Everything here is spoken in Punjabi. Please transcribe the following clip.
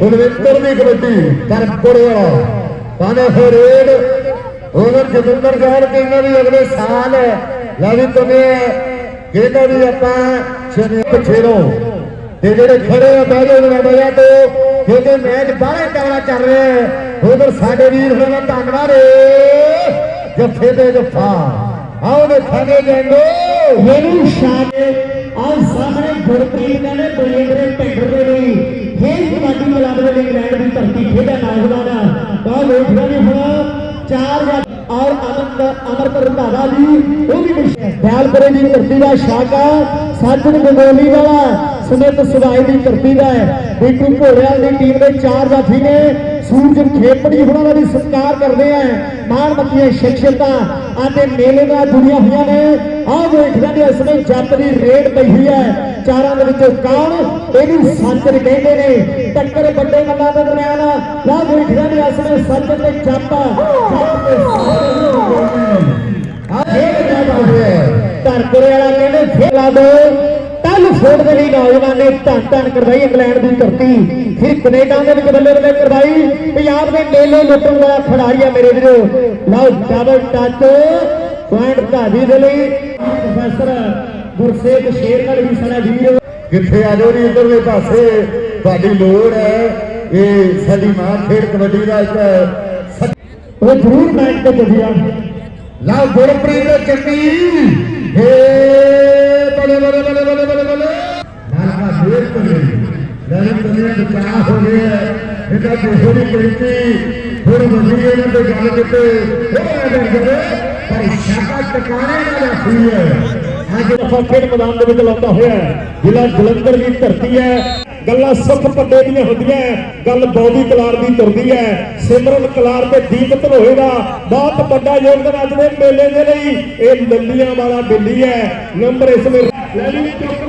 ਗੁਰਵਿੰਦਰ ਦੀ ਕਬੱਡੀ ਕਰਪੁਰ ਵਾਲਾ ਪਾਣੇ ਫਰੇਡ ਉਹਨਾਂ ਜਤਿੰਦਰ ਸਾਹਿਬ ਕਹਿੰਦਾ ਵੀ ਅਗਲੇ ਸਾਲ ਲੈ ਵੀ ਤੁਮੇ ਕਹਿੰਦਾ ਵੀ ਆਪਾਂ ਛੇ ਛੇੜੋ ਤੇ ਜਿਹੜੇ ਖੜੇ ਆ ਬਹਿ ਜਾਓ ਉਹਨਾਂ ਬਹਿਆ ਤੋਂ ਕਿਉਂਕਿ ਮੈਚ ਬਾਹਰ ਤਗੜਾ ਚੱਲ ਰਿਹਾ ਉਧਰ ਸਾਡੇ ਵੀਰ ਹੋਣਾ ਧੰਨਵਾਦ। ਜੱਫੇ ਤੇ ਜੱਫਾ ਆਓ ਦੇਖਾਂਗੇ ਜੰਗੋ ਇਹਨੂੰ ਸ਼ਾਨੇ ਆਹ ਸਾਹਮਣੇ ਗੁਰਪ੍ਰੀਤ ਨੇ ਬਲੇਂਦਰੇ ਟੈਂਡਰ ਦੇ ਲਈ। ਖੇਡ ਕਬੱਡੀ ਕਲੱਬ ਦੇ ਇੰਗਲੈਂਡ ਦੀ ਧਰਤੀ ਖੇਡਿਆ ਨੌਜਵਾਨ। ਤਾਂ ਵੇਖਦਾ ਵੀ ਹੁਣ। ਚਾਰ ਜਾਂ ਔਰ ਅਮਰ ਅਮਰਤ ਰੰਧਾਵਾ ਜੀ, ਉਹ ਵੀ ਦਿਆਲਪੁਰੇ ਦੀ ਧਰਤੀ ਦਾ ਸ਼ਾਕਾ ਸੱਜਣ ਬੰਗੋਲੀ ਵਾਲਾ ਸਮਿਤ ਸੁਭਾਈ ਦੀ ਧਰਤੀ ਦਾ ਹੈ। ਬੀਟੂ ਘੋੜਿਆਲ ਦੀ ਟੀਮ ਦੇ ਚਾਰ ਜਾਫੀ ਨੇ। ਸੂਰਜ ਖੇਪੜੀ ਹੁਣਾਂ ਦਾ ਵੀ ਸਤਿਕਾਰ ਕਰਦੇ ਆ। ਮਾਣ ਮੱਤੀਆਂ, ਸ਼ਖਸੀਅਤਾਂ ਅਤੇ ਮੇਲੇ ਦਾ ਜੁੜੀਆਂ ਹੋਈਆਂ ਨੇ। ਆਹ ਵੇਖਦੇ ਨੇ ਇਸ ਵੇਲੇ ਜੱਟ ਦੀ ਰੇਡ ਪਈ ਹੋਈ ਹੈ। ਚਾਰਾਂ ਦੇ ਵਿੱਚੋਂ ਕੌਣ? ਇਹਨੂੰ ਸੱਜਣ ਕਹਿੰਦੇ ਨੇ। ਟੱਕਰ ਵੱਡੇ ਮੱਲਾਂ ਦੇ ਦਰਮਿਆਨ ਆਹ ਵੇਖਦੇ ਨੇ ਇਸ ਵੇਲੇ ਸੱਜਣ ਤੇ ਜੱਟ ਜੱਟ ਤੇ ਆ ਇਹ ਕਿਆ ਬਾਤ ਧਰਪੁਰੇ ਵਾਲਾ ਕਹਿੰਦੇ, ਫੇਰ ਲਾ ਦੋ। ਟੱਲ ਫੋੜ ਦੇ ਲਈ ਨੌਜਵਾਨ ਨੇ ਧੰਨ ਧੰਨ ਕਰਵਾਈ ਇੰਗਲੈਂਡ ਦੀ ਧਰਤੀ। ਫਿਰ ਕੈਨੇਡਾ ਦੇ ਵਿੱਚ ਬੱਲੇ ਬੱਲੇ ਕਰਵਾਈ। ਪੰਜਾਬ ਦੇ ਮੇਲੇ ਲੁੱਟਣ ਵਾਲਾ ਖਿਡਾਰੀ ਆ ਮੇਰੇ ਵੀਰੋ। ਲਓ ਡਬਲ ਟੱਚ ਪੁਆਇੰਟ ਧਾਵੀ ਦੇ ਲਈ। ਪ੍ਰੋਫੈਸਰ ਗੁਰਸੇਵ ਸ਼ੇਰਗੜ੍ਹ ਵੀ ਸਾਡਾ ਵੀਰ। ਕਿੱਥੇ ਆ ਜਾਓ ਜੀ ਇਧਰਲੇ ਪਾਸੇ। ਤੁਹਾਡੀ ਲੋੜ ਹੈ। ਇਹ ਸਾਡੀ ਮਾਂ ਖੇਡ ਕਬੱਡੀ ਦਾ ਇੱਕ ਉਹ ਜ਼ਰੂਰ ਮੈਚ ਤੇ ਜੁੜਿਆ ਲਓ ਗੁਰਪ੍ਰੀਤ ਚੱਕੀ ਹੇ ਬਲੇ ਬਲੇ ਬਲੇ ਬਲੇ ਬਲੇ ਬਲੇ ਨਾਲਕਾ ਫੇਰ ਕਰੇ ਇਹਦਾ ਥੋੜੀ ਪ੍ਰੀਤੀ ਥੋੜੀ ਵੱਡੀ ਇਹਨਾਂ ਤੇ ਗੱਲ ਕਿਤੇ ਥੋੜਾ ਜਿਹਾ ਕਿਤੇ ਪਰ ਸ਼ਾਕਾ ਟਿਕਾਣੇ ਨਾਲ ਰੱਖੀ ਹੈ ਅੱਜ ਦਫਾ ਖੇਡ ਮੈਦਾਨ ਦੇ ਵਿੱਚ ਲਾਉਂਦਾ ਹੋਇਆ ਜ਼ਿਲ੍ਹਾ ਜਲੰਧਰ ਦੀ ਧਰਤੀ ਹੈ ਗੱਲਾਂ ਸੁੱਖ ਪੱਡੇ ਦੀਆਂ ਹੁੰਦੀਆਂ ਗੱਲ ਬੌਦੀ ਕਲਾਰ ਦੀ ਤੁਰਦੀ ਹੈ ਸਿਮਰਨ ਕਲਾਰ ਤੇ ਦੀਪ ਧਲੋਏ ਦਾ ਬਹੁਤ ਵੱਡਾ ਯੋਗਦਾਨ ਅੱਜ ਦੇ ਮੇਲੇ ਦੇ ਲਈ ਇਹ ਲੱਲੀਆਂ ਵਾਲਾ ਬਿੱਲੀ ਹੈ ਨੰਬਰ ਇਸ ਵਿੱਚ ਲੈ